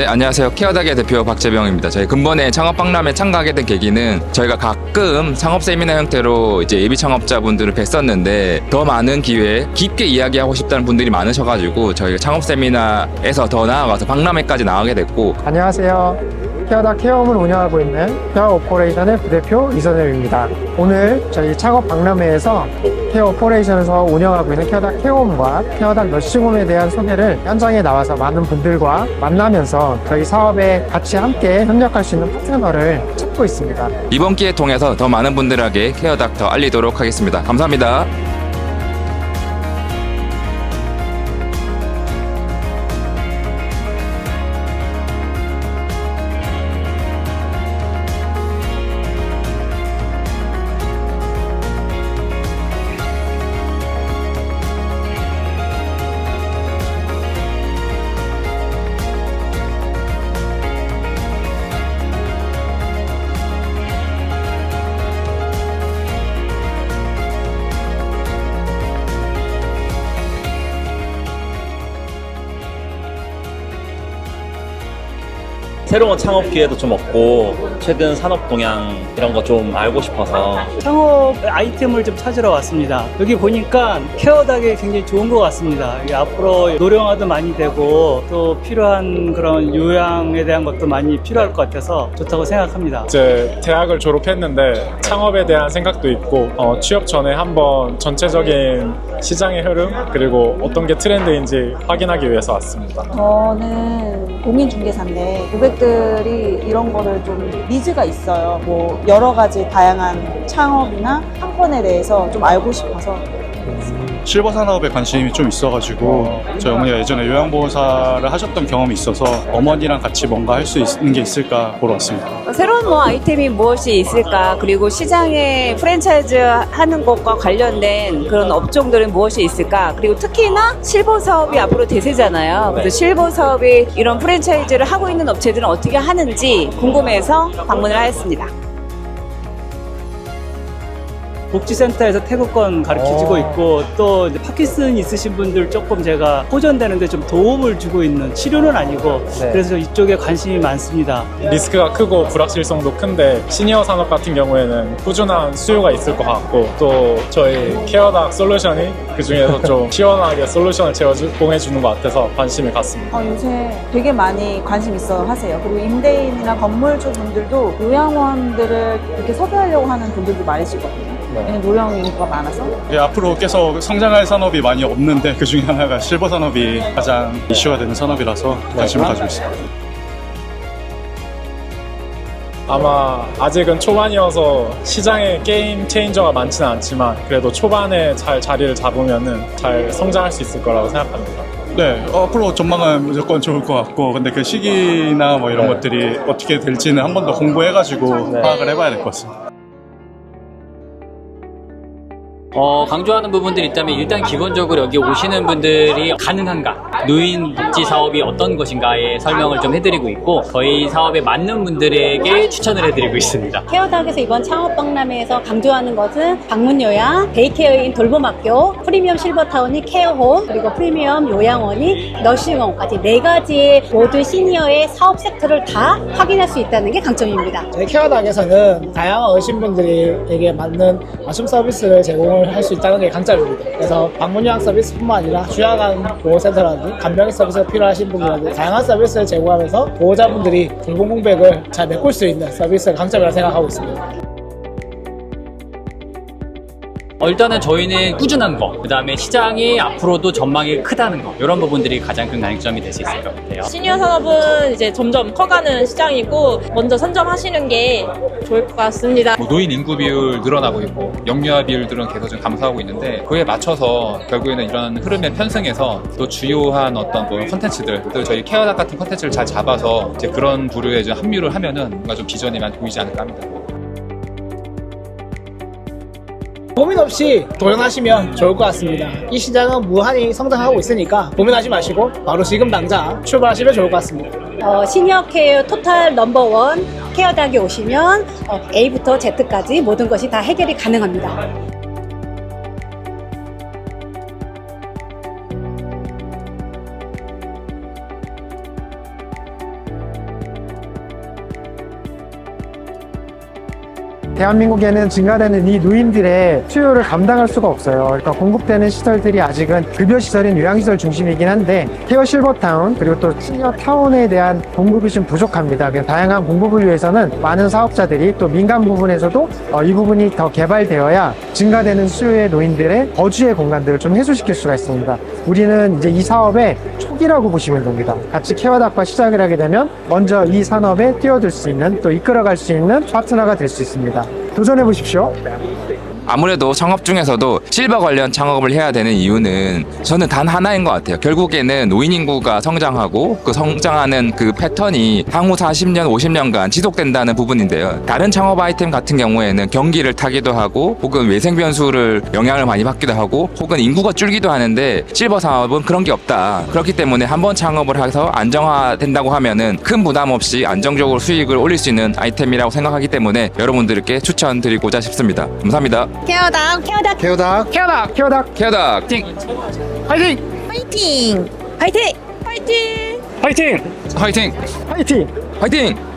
네, 안녕하세요. 케어닥의 대표 박재병입니다. 저희 근본에 창업 박람회 참가하게 된 계기는 저희가 가끔 창업 세미나 형태로 이제 예비 창업자분들을 뵀었는데 더 많은 기회에 깊게 이야기하고 싶다는 분들이 많으셔가지고 저희가 창업 세미나에서 더 나아가서 박람회까지 나가게 됐고 안녕하세요. 케어다 케어홈을 운영하고 있는 케어 오퍼레이션의 부대표 이선엽입니다. 오늘 저희 창업 박람회에서 케어 오퍼레이션에서 운영하고 있는 케어다 케어홈과 케어다 너싱홈에 대한 소개를 현장에 나와서 많은 분들과 만나면서 저희 사업에 같이 함께 협력할 수 있는 파트너를 찾고 있습니다. 이번 기회 통해서 더 많은 분들에게 케어닥 더 알리도록 하겠습니다. 감사합니다. 새로운 창업 기회도 좀 얻고 최근 산업 동향 이런 거 좀 알고 싶어서 창업 아이템을 좀 찾으러 왔습니다. 여기 보니까 케어닥이 굉장히 좋은 것 같습니다. 앞으로 노령화도 많이 되고 또 필요한 그런 요양에 대한 것도 많이 필요할 것 같아서 좋다고 생각합니다. 이제 대학을 졸업했는데 창업에 대한 생각도 있고 어, 취업 전에 한번 전체적인 시장의 흐름 그리고 어떤 게 트렌드인지 확인하기 위해서 왔습니다. 저는 공인중개사인데 고객들이 이런 거를 좀 니즈가 있어요. 뭐 여러 가지 다양한 창업이나 상권에 대해서 좀 알고 싶어서 실버 산업에 관심이 좀 있어가지고 저희 어머니가 예전에 요양보호사를 하셨던 경험이 있어서 어머니랑 같이 뭔가 할 수 있는 게 있을까 보러 왔습니다. 새로운 뭐 아이템이 무엇이 있을까 그리고 시장에 프랜차이즈 하는 것과 관련된 그런 업종들은 무엇이 있을까 그리고 특히나 실버 사업이 앞으로 대세잖아요 그래서 실버 사업이 이런 프랜차이즈를 하고 있는 업체들은 어떻게 하는지 궁금해서 방문을 하였습니다. 복지센터에서 태극권 가르쳐주고 있고 또 이제 파킨슨 있으신 분들 조금 제가 호전되는데 좀 도움을 주고 있는 치료는 아니고 그래서 이쪽에 관심이 많습니다. 리스크가 크고 불확실성도 큰데 시니어 산업 같은 경우에는 꾸준한 수요가 있을 것 같고 또 저희 케어닥 솔루션이 그 중에서 좀 시원하게 솔루션을 제공해 주는 것 같아서 관심이 갔습니다. 어, 요새 되게 많이 관심 있어 하세요. 그리고 임대인이나 건물주 분들도 요양원들을 이렇게 섭외하려고 하는 분들도 많으시거든요. 왜냐면 노령 인구가 많아서. 예, 앞으로 계속 성장할 산업이 많이 없는데 그 중에 하나가 실버 산업이 가장 이슈가 되는 산업이라서 관심을 가지고 있습니다. 아마 아직은 초반이어서 시장에 게임 체인저가 많지는 않지만 그래도 초반에 잘 자리를 잡으면은 잘 성장할 수 있을 거라고 생각합니다. 네, 어, 앞으로 전망은 무조건 좋을 것 같고 근데 그 시기나 뭐 이런 것들이 어떻게 될지는 한 번 더 공부해가지고 파악을 해봐야 될 것 같습니다. 어, 강조하는 부분들이 있다면 일단 기본적으로 여기 오시는 분들이 가능한가 노인 복지 사업이 어떤 것인가에 설명을 좀 해드리고 있고 저희 사업에 맞는 분들에게 추천을 해드리고 있습니다. 케어닥에서 이번 창업 박람회에서 강조하는 것은 방문 요양, 데이케어인 돌봄학교, 프리미엄 실버타운이 케어홈, 그리고 프리미엄 요양원이 너싱홈까지 네 가지의 모든 시니어의 사업 섹터를 다 확인할 수 있다는 게 강점입니다. 저희 케어닥에서는 다양한 어르신분들에게 맞는 맞춤 서비스를 제공을 할 수 있다는 게 강점입니다. 그래서 방문 요양 서비스뿐만 아니라 주야간 보호센터라든지 간병인 서비스가 필요하신 분들한테 다양한 서비스를 제공하면서 보호자분들이 돌봄 공백을 잘 메꿀 수 있는 서비스가 강점이라고 생각하고 있습니다. 어, 일단은 저희는 꾸준한 거, 그 다음에 시장이 앞으로도 전망이 크다는 거 이런 부분들이 가장 큰 강점이 될 수 있을 것 같아요. 시니어 산업은 이제 점점 커가는 시장이고 먼저 선점하시는 게 좋을 것 같습니다. 뭐 노인 인구 비율 늘어나고 있고 영유아 비율들은 계속 좀 감소하고 있는데 그에 맞춰서 결국에는 이런 흐름에 편승해서 또 주요한 어떤 뭐 컨텐츠들 또 저희 케어닥 같은 컨텐츠를 잘 잡아서 이제 그런 부류에 좀 합류를 하면은 뭔가 좀 비전이 많이 보이지 않을까 합니다. 고민 없이 도전하시면 좋을 것 같습니다. 이 시장은 무한히 성장하고 있으니까 고민하지 마시고 바로 지금 당장 출발하시면 좋을 것 같습니다. 어, 시니어 케어 토탈 넘버원 케어닥에 오시면 어, A부터 Z까지 모든 것이 다 해결이 가능합니다. 대한민국에는 증가되는 이 노인들의 수요를 감당할 수가 없어요. 그러니까 공급되는 시설들이 아직은 급여 시설인 요양시설 중심이긴 한데 케어 실버타운 그리고 또 시니어 타운에 대한 공급이 좀 부족합니다. 그래서 다양한 공급을 위해서는 많은 사업자들이 또 민간 부분에서도 어, 이 부분이 더 개발되어야 증가되는 수요의 노인들의 거주의 공간들을 좀 해소시킬 수가 있습니다. 우리는 이제 이 사업의 초기라고 보시면 됩니다. 같이 케어닥과 시작을 하게 되면 먼저 이 산업에 뛰어들 수 있는 또 이끌어갈 수 있는 파트너가 될 수 있습니다. 도전해 보십시오. 아무래도 창업 중에서도 실버 관련 창업을 해야 되는 이유는 저는 단 하나인 것 같아요. 결국에는 노인 인구가 성장하고 그 성장하는 그 패턴이 향후 40년, 50년간 지속된다는 부분인데요. 다른 창업 아이템 같은 경우에는 경기를 타기도 하고 혹은 외생 변수를 영향을 많이 받기도 하고 혹은 인구가 줄기도 하는데 실버 사업은 그런 게 없다. 그렇기 때문에 한 번 창업을 해서 안정화된다고 하면은 큰 부담 없이 안정적으로 수익을 올릴 수 있는 아이템이라고 생각하기 때문에 여러분들께 추천드리고자 싶습니다. 감사합니다. 케어닥 케어닥 케어닥, 케어닥, 케어닥, 케어닥 파이팅! 파이팅! 파이팅! 파이팅! 화이팅! 파이팅! 화이팅!